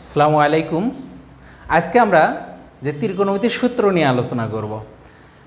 আসসালামু আলাইকুম। আজকে আমরা যে ত্রিকোণমিতির সূত্র নিয়ে আলোচনা করব।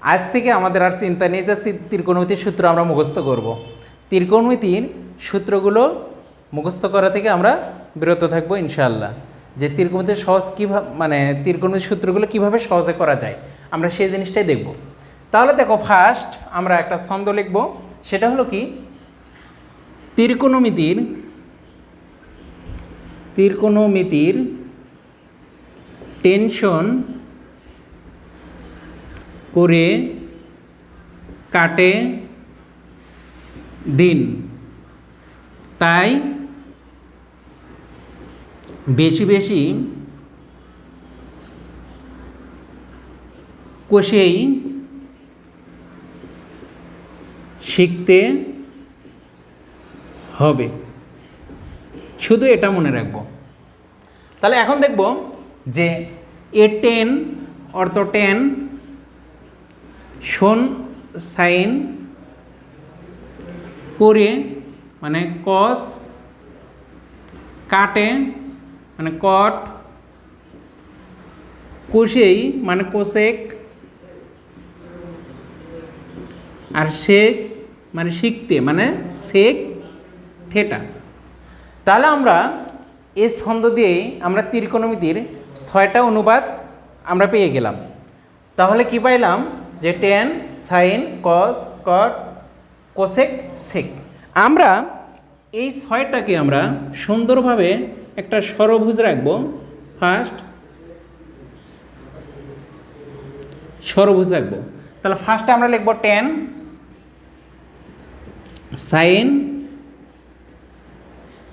আজ থেকে আমাদের আর চিন্তা নেই যে ত্রি- ত্রিকোণমিতির সূত্র আমরা মুখস্থ করব। ত্রিকোণমিতির সূত্রগুলো মুখস্থ করা থেকে আমরা বিরত থাকব ইনশাআল্লাহ। যে ত্রিকোণমিতির সহজ কীভাবে মানে ত্রিকোণমিতির সূত্রগুলো কীভাবে সহজে করা যায়, আমরা সেই জিনিসটাই দেখব। তাহলে দেখো ফার্স্ট আমরা একটা ছন্দ লিখব, সেটা হলো কি? ত্রিকোণমিতির ত্রিকোণমিতির টেনশন করে কাটে দিন। তাই বেশি বেশি কষেই শিখতে হবে। শুধু এটা মনে রাখব। তাহলে এখন দেখব যে এ টেন, অর্থ টেন, শোন, সাইন করে মানে কস কাটে মানে কট কোষেই মানে কোসেক আর শেখ মানে শিখতে মানে শেখ থেটা তাহলে আমরা এই ছন্দ দিয়ে আমরা ত্রিকোণমিতির ছয়টা অনুবাদ আমরা পেয়ে গেলাম। তাহলে কি পাইলাম? যে tan sine cos cot cosec sec আমরা এই ছয়টাকে আমরা সুন্দরভাবে একটা সরভুজ রাখব। ফার্স্ট সরভুজ রাখব। তাহলে ফার্স্টে আমরা লিখব টেন সাইন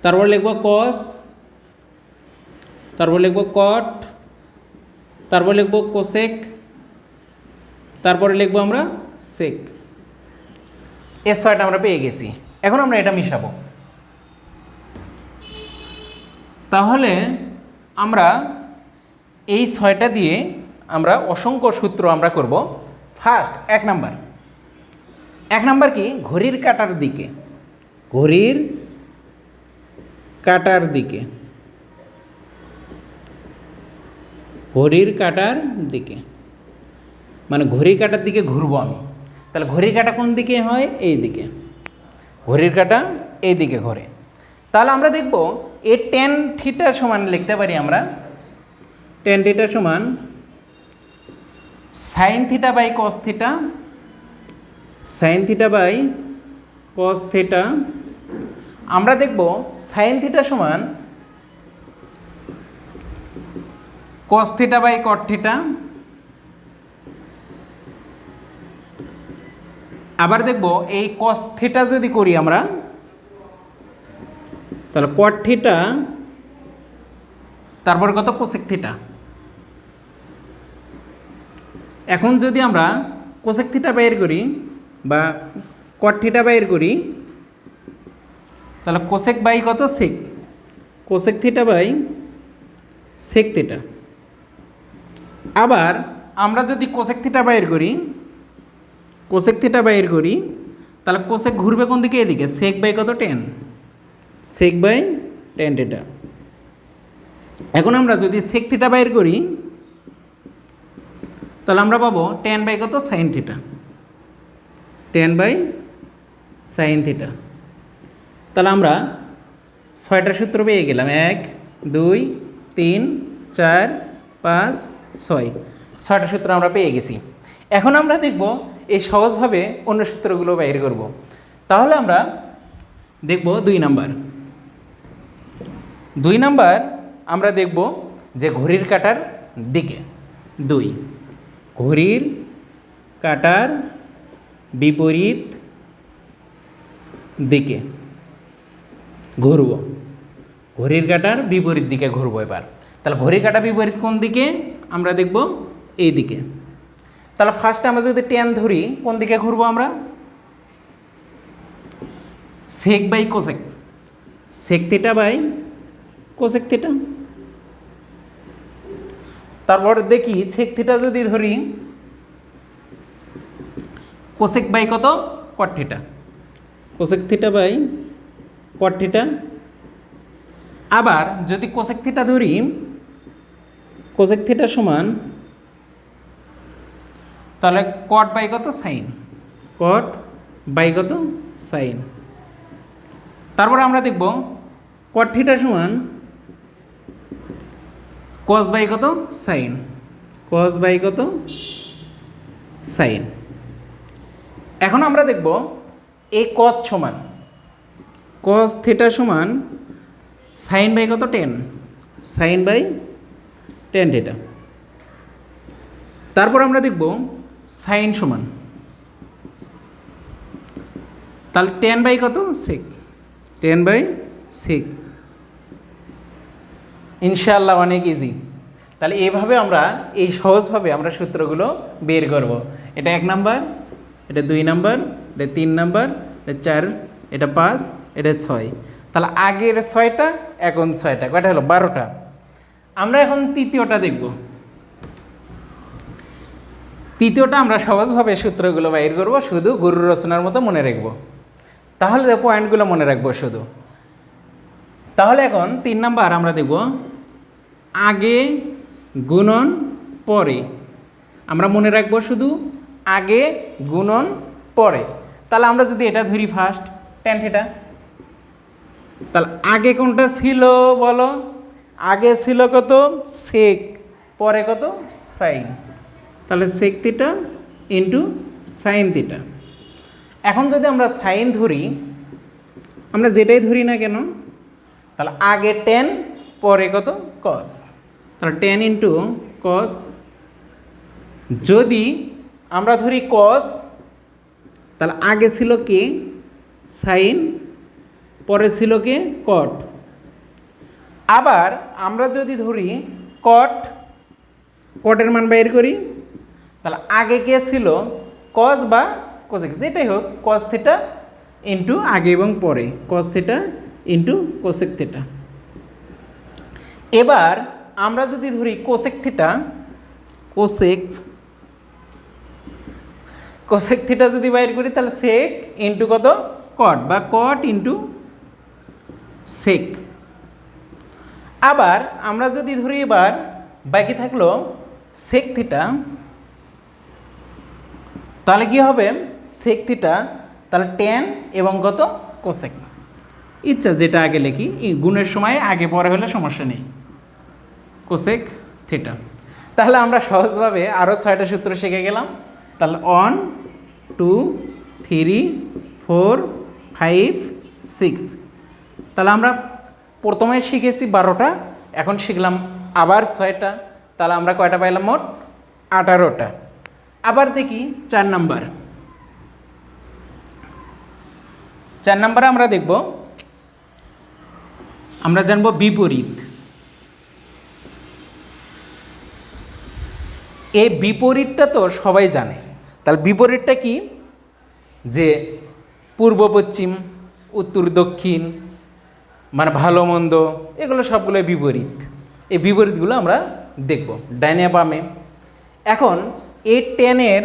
তারপর লিখব কস তারপর লিখব কট তারপর লিখব কোসেক তারপরে লিখব আমরা সেক এর ছয়টা আমরা পেয়ে গেছি। এখন আমরা এটা মিশাবো। তাহলে আমরা এই ছয়টা দিয়ে আমরা অসংখ্য সূত্র আমরা করব। ফার্স্ট এক নাম্বার। এক নাম্বার কি? ঘড়ির কাটার দিকে। ঘড়ির কাটার দিকে। ঘড়ির কাটার দিকে। মানে ঘড়ি কাটার দিকে ঘুরবো আমি। তাহলে ঘড়ির কাটা কোন দিকে হয়? এই দিকে। ঘড়ির কাটা এই দিকে ঘোরে। তাহলে আমরা দেখব এ টেন থিটা সমান লিখতে পারি আমরা। টেন থিটা সমান sine theta by cos theta sine theta by cos theta আমরা দেখব সাইন থিটা সমান cos theta by cot theta আবার দেখব এই কস থিটা যদি করি আমরা, তাহলে কট থিটা তারপর কত? কোসেক থিটা এখন যদি আমরা কোসেক থিটা বাইর করি বা কট থিটা বাইর করি তাহলে কোসেক বাই কত sec cosec theta by sec theta আবার আমরা যদি কোসেক থিটা বাইর করি কোসেক থিটা বাইর করি তাহলে কোসেক ঘুরবে কোন দিকে? এদিকে। সেক বাই কত? Tan sec by tan theta এখন আমরা যদি সেক থিটা বাইর করি তাহলে আমরা পাবো টেন বাই কত? Sine theta tan by sine theta তাহলে আমরা ছয়টা সূত্র পেয়ে গেলাম। এক, দুই, তিন, চার, পাঁচ, ছয়। ছয়টা সূত্র আমরা পেয়ে গেছি। এখন আমরা দেখব এই সহজভাবে অন্য সূত্রগুলো বাইর করব। তাহলে আমরা দেখব দুই নাম্বার। দুই নাম্বার আমরা দেখব যে ঘড়ির কাটার দিকে। দুই, ঘড়ির কাটার বিপরীত দিকে। ঘুরবো। ঘড়ির কাটার বিপরীত দিকে ঘুরবো এবার। তাহলে ঘড়ির কাটা বিপরীত কোন দিকে? আমরা দেখব এই দিকে। তাহলে ফার্স্টে আমরা যদি টেন ধরি, কোন দিকে ঘুরবো আমরা? Sec by cosec sec theta by cosec theta তারপর দেখি সেক থিটা যদি ধরি কোসেক বাই কত? Cot theta cosec theta by cot theta আবার যদি কোসেক থিটা ধরি কোসেক থিটা সমান তাহলে কট বাই কত? সাইন কট বাই কত? সাইন তারপর আমরা দেখব কট থিটা সমান কস বাই কত? সাইন কস বাই কত? সাইন এখন আমরা দেখব এই কস সমান। কস থিটা সমান সাইন বাই কত? Tan sine by tan theta তারপর আমরা দেখব সাইন সমান। তাহলে টেন বাই কত? সেক টেন বাই সেক ইনশাআল্লাহ অনেক ইজি তাহলে এইভাবে আমরা এই সহজভাবে আমরা সূত্রগুলো বের করব। এটা এক নাম্বার এটা দুই নাম্বার এটা তিন নাম্বার এটা চার এটা পাঁচ এটা ছয়। তাহলে আগের ছয়টা, এখন ছয়টা। কয়টা হলো? বারোটা। আমরা এখন তৃতীয়টা দেখব। তৃতীয়টা আমরা সহজভাবে সূত্রগুলো বাইর করব, শুধু গুরু রচনার মতো মনে রাখব। তাহলে পয়েন্টগুলো মনে রাখব শুধু। তাহলে এখন তিন নাম্বার আমরা দেখব, আগে, গুণন, পরে। আমরা মনে রাখব শুধু আগে, গুণন, পরে। তাহলে আমরা যদি এটা ধরি ফার্স্ট টেন থিটা তাহলে আগে কোনটা ছিল বলো? আগে ছিল কত? সেক পরে কত? সাইন তাহলে sec theta into sine theta এখন যদি আমরা সাইন ধরি, আমরা যেটাই ধরি না কেন, তাহলে আগে টেন পরে কত? কস তাহলে টেন ইন্টু কস যদি আমরা ধরি কস তাহলে আগে ছিল কে? সাইন পরে ছিল কে? কট আবার আমরা যদি ধরি কট কটের মান বাইর করি, তাহলে আগে কে ছিল? কস বা কোসেক যেটাই হোক কস থিটা ইন্টু আগে এবং পরে cos theta into cosec theta এবার আমরা যদি ধরি cosec theta cosec cosec theta যদি বাইর করি, তাহলে সেক ইন্টু কত? কট বা কট ইন্টু সেক আবার আমরা যদি ধরি এবার, বাকি থাকল সেক থিটা তাহলে কি হবে? সেক থিটা তাহলে টেন এবং কত? কোসেক ইচ্ছা যেটা আগে লেখি গুণের সময় আগে পরে হলে সমস্যা নেই। কোসেক থিটা তাহলে আমরা সহজভাবে আরও ছয়টা সূত্র শিখে গেলাম। তাহলে one two three four five six তাহলে আমরা প্রথমে শিখেছি বারোটা, এখন শিখলাম আবার ছয়টা, তাহলে আমরা কয়টা পাইলাম মোট? আঠারোটা। আবার দেখি চার নাম্বার। চার নাম্বারে আমরা দেখব, আমরা জানব বিপরীত। এই বিপরীতটা তো সবাই জানে। তাহলে বিপরীতটা কি? যে পূর্ব পশ্চিম, উত্তর দক্ষিণ মানে ভালো, মন্দ, এগুলো সবগুলোই বিপরীত। এই বিপরীতগুলো আমরা দেখব। ডাইনে বামে। এখন এই টেনের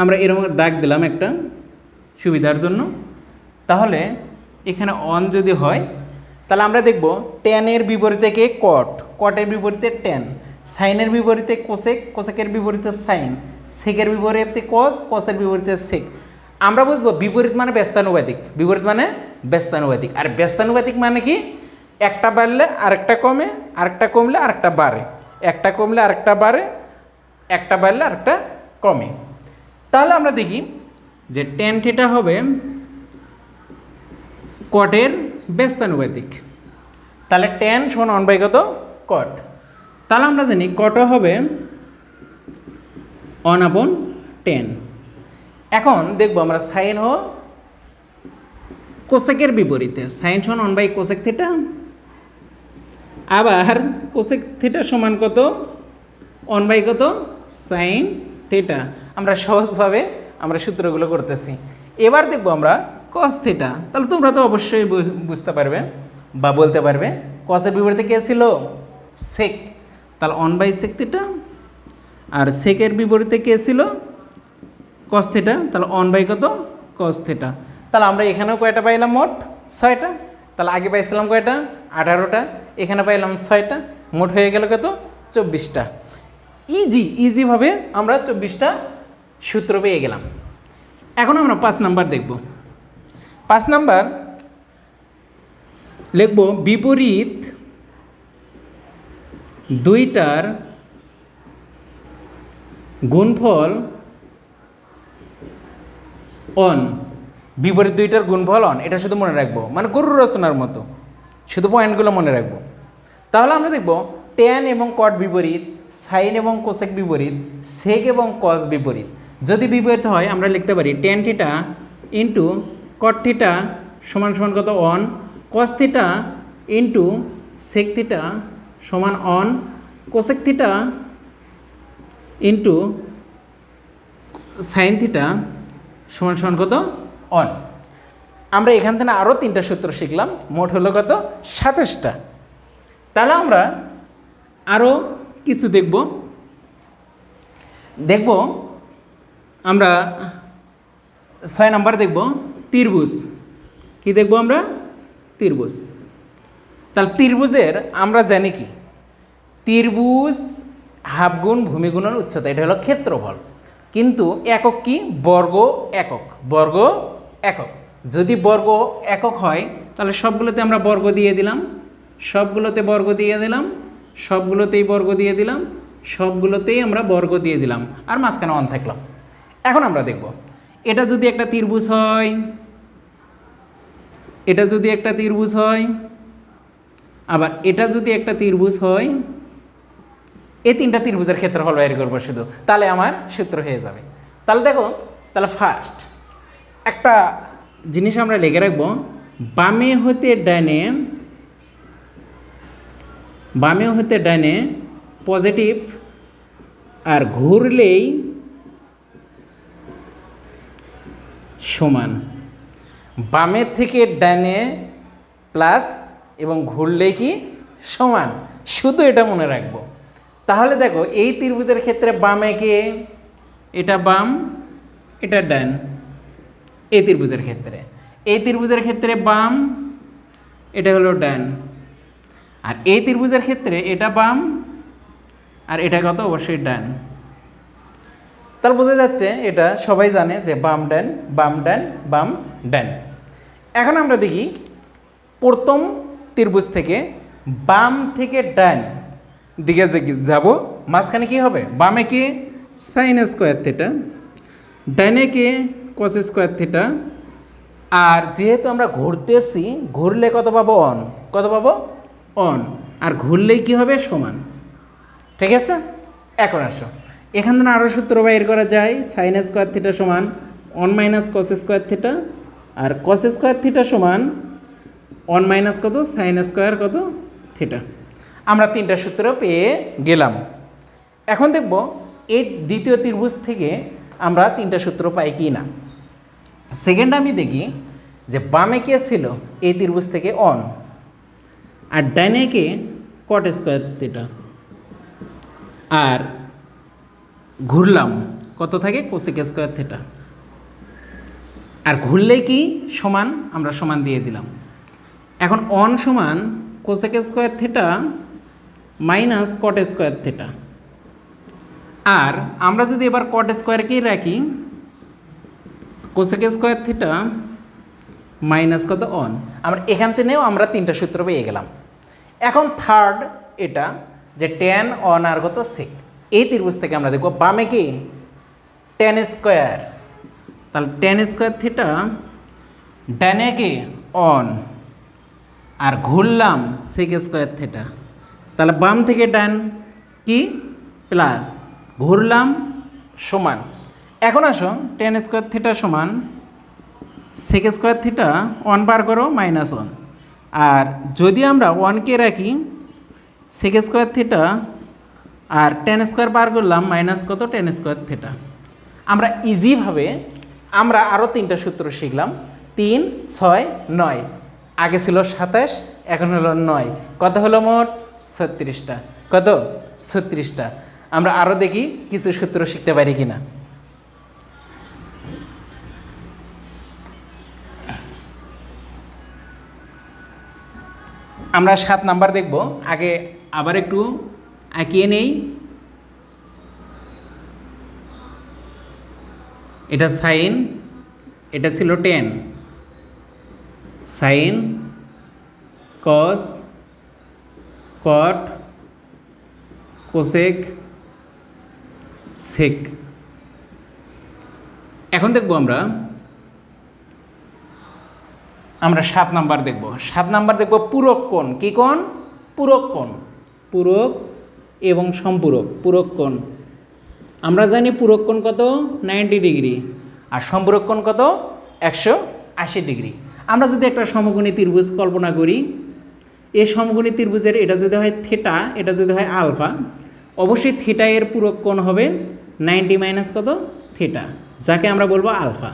আমরা এরকম দাগ দিলাম একটা সুবিধার জন্য। তাহলে এখানে অন যদি হয়, তাহলে আমরা দেখব টেনের বিপরীতে কে কট কটের বিপরীতে টেন সাইনের বিপরীতে কোসেক কোসেকের বিপরীতে সাইন সেকের বিপরীতে কস কসের বিপরীতে সেক আমরা বুঝব বিপরীত মানে ব্যস্তানুপাতিক বিপরীত মানে ব্যস্তানুপাতিক আর ব্যস্তানুপাতিক মানে কি? একটা বাড়লে আরেকটা কমে, আরেকটা কমলে আরেকটা বাড়ে। একটা কমলে আরেকটা বাড়ে, একটা বাড়লে আরেকটা কমে। তাহলে আমরা দেখি যে টেন থিটা হবে কটের ব্যস্তানুপাতিক তাহলে টেন সমান কত? কট তাহলে আমরা জানি কট হবে অন আপন টেন এখন দেখব আমরা সাইন হ কোসেকের বিপরীতে। সাইন সমান অন বাই কোসেক থিটা। আবার কোসেক থিটা সমান কত? অন বাই কত? Sine theta. আমরা সহজভাবে আমরা সূত্রগুলো করতেছি। এবার দেখব আমরা কস থিটা। তাহলে তোমরা তো অবশ্যই বুঝ- বুঝতে পারবে বা বলতে পারবে কসের বিপরীতে কে ছিল? সেক তাহলে অন বাই সেক থিটা। আর সেকের বিপরীতে কে ছিল? কস থিটা তাহলে অন বাই কত? কস থিটা তাহলে আমরা এখানেও কয়টা পাইলাম মোট? ছয়টা। তাহলে আগে পাইছিলাম কয়টা? আঠারোটা। এখানে পাইলাম ছয়টা। মোট হয়ে গেল কত? চব্বিশটা। ইজি ইজিভাবে আমরা চব্বিশটা সূত্র পেয়ে গেলাম। এখন আমরা পাঁচ নাম্বার দেখব। পাঁচ নাম্বার লিখব, বিপরীত দুইটার গুণফল অন বিপরীত দুইটার গুণফল অন এটা শুধু মনে রাখব। মানে গরুর রচনার মতো। শুধু পয়েন্টগুলো মনে রাখব। তাহলে আমরা দেখব ট্যান এবং কট বিপরীত সাইন এবং কোসেক বিপরীত সেক এবং কস বিপরীত। যদি বিপরীত হয়, আমরা লিখতে পারি tan theta into cot theta সমান সমান কত one cos theta into sec theta সমান one cosec theta into sine theta সমান সমান কত? অন আমরা এখান থেকে আরও তিনটা সূত্র শিখলাম। মোট হলো কত? সাতাশটা। তাহলে আমরা আরও কিছু দেখব। দেখব, আমরা ছয় নাম্বার দেখব। ত্রিভুজ। কি দেখব আমরা? ত্রিভুজ। তাহলে ত্রিভুজের আমরা জানি কি? ত্রিভুজ হাফগুণ ভূমিগুণের উচ্চতা, এটা হলো ক্ষেত্রফল। কিন্তু একক কি? বর্গ একক। বর্গ একক। যদি বর্গ একক হয়, তাহলে সবগুলোতে আমরা বর্গ দিয়ে দিলাম। সবগুলোতে বর্গ দিয়ে দিলাম। সবগুলোতেই বর্গ দিয়ে দিলাম। সবগুলোতেই আমরা বর্গ দিয়ে দিলাম। আর মাঝখানে অন থাকলাম এখন আমরা দেখব। এটা যদি একটা ত্রিভুজ হয়, এটা যদি একটা ত্রিভুজ হয়, আবার এটা যদি একটা ত্রিভুজ হয় এই তিনটা ত্রিভুজের ক্ষেত্রফল বের করব শুধু। তাহলে আমার সূত্র হয়ে যাবে। তাহলে দেখো, তাহলে ফার্স্ট একটা জিনিস আমরা লিখে রাখব, বামে হতে ডাইনে বামে হতে ডাইনে পজিটিভ আর ঘুরলেই সমান। বামের থেকে ডানে প্লাস এবং ঘুরলে কি সমান? শুধু এটা মনে রাখব। তাহলে দেখো, এই ত্রিভুজের ক্ষেত্রে বামে কে? এটা বাম, এটা ডান। এই ত্রিভুজের ক্ষেত্রে। এই ত্রিভুজের ক্ষেত্রে বাম, এটা হলো ডান। আর এই ত্রিভুজের ক্ষেত্রে এটা বাম, আর এটা কত? অবশ্যই ডান। তাহলে বোঝা যাচ্ছে এটা সবাই জানে যে বাম ডান বাম ডান বাম ডান। এখন আমরা দেখি প্রথম ত্রিভুজ থেকে বাম থেকে ডান দিকে যে যাব মাঝখানে কি হবে? বামে কি? Sine square theta. ডাইনে কি? Cos square theta. আর যেহেতু আমরা ঘুরতেছি ঘুরলে কত পাবো? অন। কত পাবো? অন। আর ঘুরলেই কি হবে? সমান। ঠিক আছে? এখন আসো। এখান থেকে আরও সূত্র বাইর করা যায়। সাইন স্কোয়ার থিটা সমান one minus cos square theta. আর কস স্কোয়ার থিটা সমান ওয়ান মাইনাস কত? সাইন স্কোয়ার কত? থিটা। আমরা তিনটা সূত্র পেয়ে গেলাম। এখন দেখব এই দ্বিতীয় ত্রিভুজ থেকে আমরা তিনটা সূত্র পাই কি না। সেকেন্ড আমি দেখি যে বামে কে ছিল? এই ত্রিভুজ থেকে অন আর ডাইনে কে? কট স্কোয়ার থিটা আর ঘুরলাম, কত থাকে? কোসেক স্কোয়ার থিটা আর ঘুরলে কি? সমান, আমরা সমান দিয়ে দিলাম। এখন অন সমান cosec square theta minus cot square theta আর আমরা যদি এবার কট স্কোয়ারকেই রাখি কোসেক স্কোয়ার থিটা মাইনাস কত অন আমরা এখান থেকেও আমরা তিনটা সূত্র পেয়ে গেলাম। এখন থার্ড এটা যে টেন অন আর কত সেক এই ত্রিভুজ থেকে আমরা দেখব বামে কি? টেন স্কোয়ার তাহলে টেন স্কোয়ার থিটা ডানে কি? অন আর ঘুরলাম সেক স্কোয়ার থিটা তাহলে বাম থেকে ডান কি? প্লাস। ঘুরলাম সমান। এখন আসো টেন স্কোয়ার থিটা সমান সেক স্কোয়ার থিটা ওয়ান বার করো মাইনাস ওয়ান আর যদি আমরা ওয়ানকে রাখি সেক স্কোয়ার থিটা আর টেন স্কোয়ার বার করলাম মাইনাস কত? টেন স্কোয়ার থিটা আমরা ইজিভাবে আমরা আরও তিনটা সূত্র শিখলাম। তিন, ছয়, নয়। আগে ছিল সাতাশ, এখন হলো নয়। কত হলো মোট? ছত্রিশটা। কত? ছত্রিশটা। আমরা আরও দেখি কিছু সূত্র শিখতে পারি কি না আমরা সাত নাম্বার দেখব। আগে আবার একটু আঁকিয়ে নেই। এটা সাইন, এটা ছিল tan. Sine, cos cot, cosec, sec. এখন দেখব আমরা আমরা সাত নাম্বার দেখব। সাত নাম্বার দেখব পূরক কোণ। কী কোণ? পূরক কোণ। পূরক এবং সম্পূরক। পূরক কোণ। আমরা জানি পূরক কোণ কত? Ninety degree. আর সম্পূরক কোণ কত? একশো আশি ডিগ্রি। আমরা যদি একটা সমকোণী ত্রিভুজ কল্পনা করি এই সমকোণী ত্রিভুজের, এটা যদি হয় থেটা এটা যদি হয় আলফা অবশ্যই থেটা এর পূরক কোণ হবে নাইনটি মাইনাস কত? থেটা যাকে আমরা বলব আলফা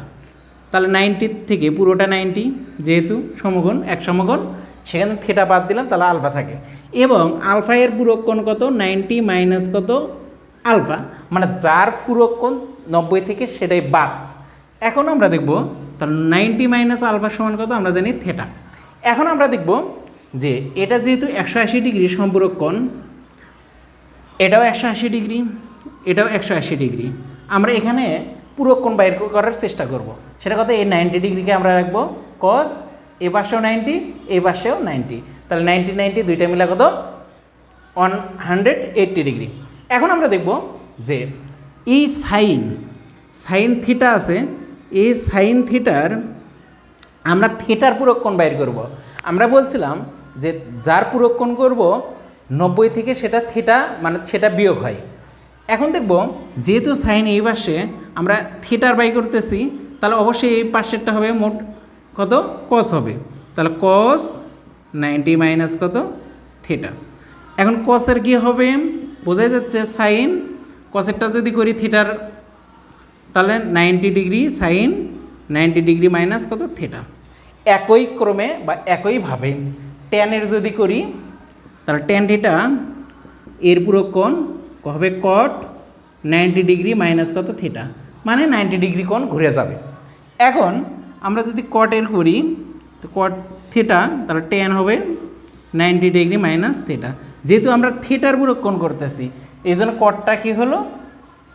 তাহলে নাইনটির থেকে পুরোটা নাইনটি যেহেতু সমকোণ এক সমকোণ সেখানে থেটা বাদ দিলাম, তাহলে আলফা থাকে। এবং আলফা এর পূরক কোণ কত? নাইনটি মাইনাস কত? আলফা মানে যার পূরক কোণ নব্বই থেকে সেটাই বাদ। এখন আমরা দেখব, তাহলে নাইনটি মাইনাস আলফা সমান কত? আমরা জানি থেটা এখন আমরা দেখব যে এটা যেহেতু একশো আশি ডিগ্রি সম্পূরক কোণ এটাও একশো আশি ডিগ্রি, এটাও একশো আশি ডিগ্রি। আমরা এখানে পুরো কোণ বাইর করার চেষ্টা করব। সেটা কথা এই নাইনটি ডিগ্রিকে আমরা রাখব। কস, এ পাশেও নাইনটি, এ পাশেও নাইনটি। তাহলে নাইনটি নাইনটি দুইটা মিলে কত? One hundred eighty degree. এখন আমরা দেখব যে এই সাইন সাইন থিটা আছে। এই সাইন থিটার আমরা থিটার পুরক্ষণ বাইর করব। আমরা বলছিলাম যে যার পুরক্ষণ করব, নব্বই থেকে সেটা থিটা মানে সেটা বিয়োগ হয়। এখন দেখব, যেহেতু সাইন এই পাশে আমরা থিটার বাই করতেছি, তাহলে অবশ্যই এই পাশেরটা হবে মোট কত? কস হবে। তাহলে কস নাইনটি মাইনাস কত? থিটা। এখন কসের কী হবে? বোঝাই যাচ্ছে সাইন কসেরটা যদি করি থিটার, তাহলে ninety degree sine ninety degree minus কত? থিটা। একই ক্রমে বা একইভাবে টেনের যদি করি, তাহলে টেন থিটা এর পুরো কোণ হবে কট নাইনটি ডিগ্রি মাইনাস কত থিটা মানে নাইনটি ডিগ্রি কোণ ঘুরে যাবে। এখন আমরা যদি কটের করি, তো কট থিটা তাহলে টেন হবে নাইনটি ডিগ্রি মাইনাস থিটা যেহেতু আমরা থিটার পুরো কোণ করতেছি এই জন্য কটটা কী হলো?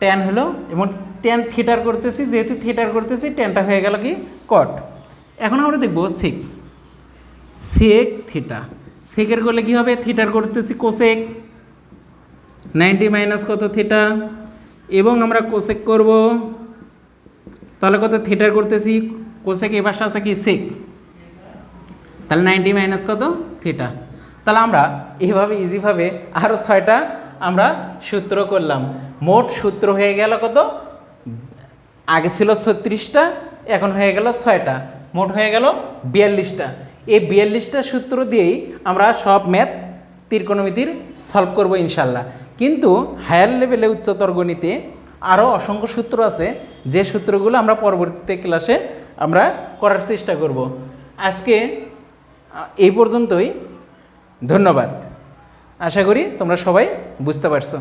টেন হলো। এবং টেন থিটার করতেছি, যেহেতু থিটার করতেছি টেনটা হয়ে গেল কি? কট এখন আমরা দেখব সেক সেক থিটা সেকের করলে কী হবে? থিটার করতেছি কোসেক নাইনটি মাইনাস কত থিটা এবং আমরা কোসেক করব। তাহলে কত থিটার করতেছি? কোসেক এ পাশে আছে কি? সেক তাহলে নাইনটি মাইনাস কত? থিটা তাহলে আমরা এইভাবে ইজিভাবে আরও ছয়টা আমরা সূত্র করলাম। মোট সূত্র হয়ে গেল কত? আগে ছিল ছত্রিশটা, এখন হয়ে গেল ছয়টা। মোট হয়ে গেল বিয়াল্লিশটা। এই বিয়াল্লিশটা সূত্র দিয়েই আমরা সব ম্যাথ ত্রিকোণমিতির সলভ করব ইনশাল্লাহ। কিন্তু হায়ার লেভেলে উচ্চতর গণিতে আরও অসংখ্য সূত্র আছে, যে সূত্রগুলো আমরা পরবর্তীতে ক্লাসে আমরা করার চেষ্টা করব। আজকে এই পর্যন্তই। ধন্যবাদ। আশা করি তোমরা সবাই বুঝতে পারছ।